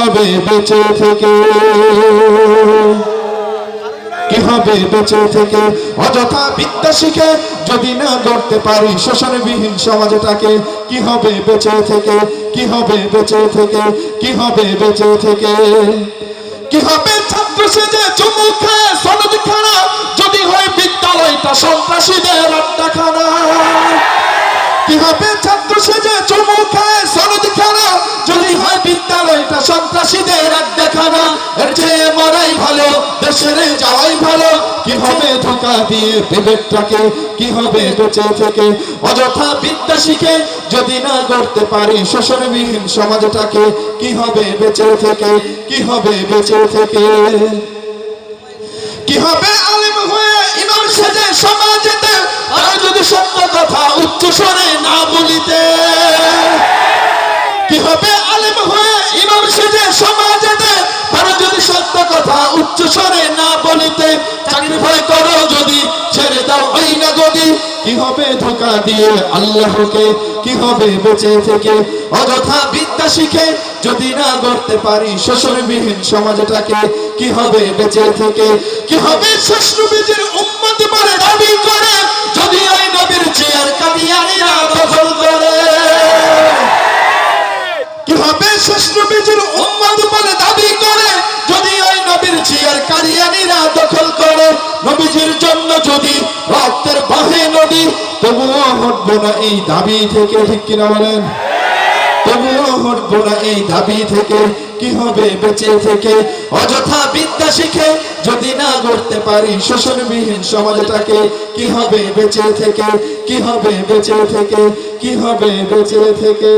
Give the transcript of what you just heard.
হবে বেঁচে থেকে? কি হবে বেঁচে থেকে? অযথা বিদ্যা শিখে যদি না গড়তে পারি, শোষণবিহীন সমাজটাকে, কি হবে বেঁচে থেকে? কি হবে বেঁচে থেকে? কি হবে বেঁচে থেকে? কি হবে ছাত্র সেজে চুমু খায় সনদ খানা? যদি হয় বিদ্যালয়টা সন্ত্রাসীদের আড্ডাখানা। কি হবে ছাত্র সেজে দেশের যাওয়াই ভালো। কি হবে ধোকা দিয়ে বিবেকটাকে? হবে বেঁচে থেকে? অযথা বিদ্যা শিখে যদি না গড়তে পারি শোষণবিহীন সমাজটাকে, কি হবে বেঁচে থেকে? কি হবে বেঁচে থেকে? কি হবে আলিম হয়ে ইমাম সেজে সমাজেতে? আর যদি সত্য কথা উচ্চ স্বরে না বলিতে? কি হবে আলিম হয়ে ইমাম সেজে সমাজেতে? তারা যদি সত্য কথা উচ্চ স্বরে ওই কি হবে ধোকা যদি পারি সমাজটাকে, কি হবে বেঁচে থেকে? কি হবে শ্বশুরবীজের উম্মত বলে দাবি করে? যদি নবীর চেয়ার কাদিয়ানিরা কি হবে শ্বশুরবীজের উম্মত বলে তবুও হটবো না এই দাবি থেকে, ঠিক কিনা বলেন? তবুও হটবো না এই দাবি থেকে, কি হবে বেঁচে থেকে? অযথা বিদ্যা শিখে যদি না গড়তে পারি শোষণবিহীন সমাজটাকে, কি হবে বেঁচে থেকে? কি হবে বেঁচে থেকে? কি হবে বেঁচে থেকে?